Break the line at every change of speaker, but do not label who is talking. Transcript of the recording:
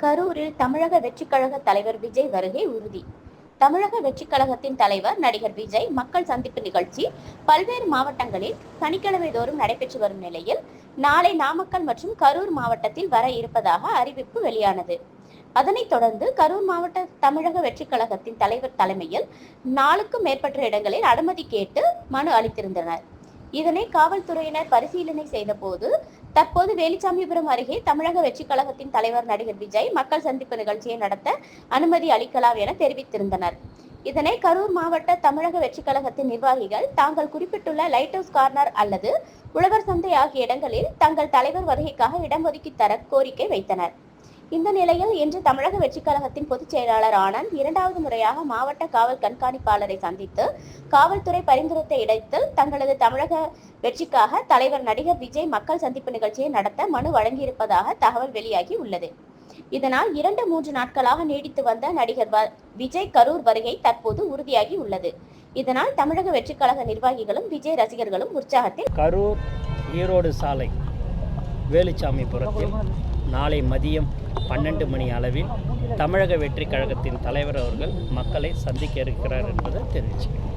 கரூரில் தமிழக வெற்றிக் கழக தலைவர் விஜய் வருகை உறுதி. தமிழக வெற்றிக் கழகத்தின் தலைவர் நடிகர் விஜய் மக்கள் சந்திப்பு நிகழ்ச்சி பல்வேறு மாவட்டங்களில் சனிக்கிழமை தோறும் நடைபெற்று வரும் நிலையில் நாளை நாமக்கல் மற்றும் கரூர் மாவட்டத்தில் வர இருப்பதாக அறிவிப்பு வெளியானது. அதனைத் தொடர்ந்து கரூர் மாவட்ட தமிழக வெற்றிக் கழகத்தின் தலைவர் தலைமையில் நாலுக்கும் மேற்பட்ட இடங்களில் அனுமதி கேட்டு மனு அளித்திருந்தனர். இதனை காவல்துறையினர் பரிசீலனை செய்தபோது தற்போது வேலிச்சாமிபுரம் அருகே தமிழக வெற்றிக் கழகத்தின் தலைவர் நடிகர் விஜய் மக்கள் சந்திப்பு நிகழ்ச்சியை நடத்த அனுமதி அளிக்கலாம் என தெரிவித்திருந்தனர். இதனை கரூர் மாவட்ட தமிழக வெற்றிக் கழகத்தின் நிர்வாகிகள் தாங்கள் குறிப்பிட்டுள்ள லைட் ஹவுஸ் கார்னர் அல்லது உழவர் சந்தை ஆகிய இடங்களில் தங்கள் தலைவர் வருகைக்காக இடம் ஒதுக்கி தர கோரிக்கை வைத்தனர். இந்த நிலையில் இன்று தமிழக வெற்றிக் கழகத்தின் பொதுச் செயலாளர் ஆனந்த் இரண்டாவது முறையாக மாவட்ட காவல் கண்காணிப்பாளரை சந்தித்து காவல்துறை பரிந்துரைத்த இடத்தில் தங்களது தமிழக வெற்றிக்காக தலைவர் நடிகர் விஜய் மக்கள் சந்திப்பு நிகழ்ச்சியை நடத்த மனு வழங்கியிருப்பதாக தகவல் வெளியாகி உள்ளது. இதனால் இரண்டு மூன்று நாட்களாக நீடித்து வந்த நடிகர் விஜய் கரூர் வருகை தற்போது உறுதியாகி உள்ளது. இதனால் தமிழக வெற்றிக் கழக நிர்வாகிகளும் விஜய் ரசிகர்களும் உற்சாகத்தில்
கரூர் ஈரோடு சாலை வேலுச்சாமிபுரத்தில் நாளை மதியம் பன்னெண்டு மணி அளவில் தமிழக வெற்றி கழகத்தின் தலைவர் அவர்கள் மக்களை சந்திக்க இருக்கிறார் என்பதை தெரிவிச்சுக்கிறேன்.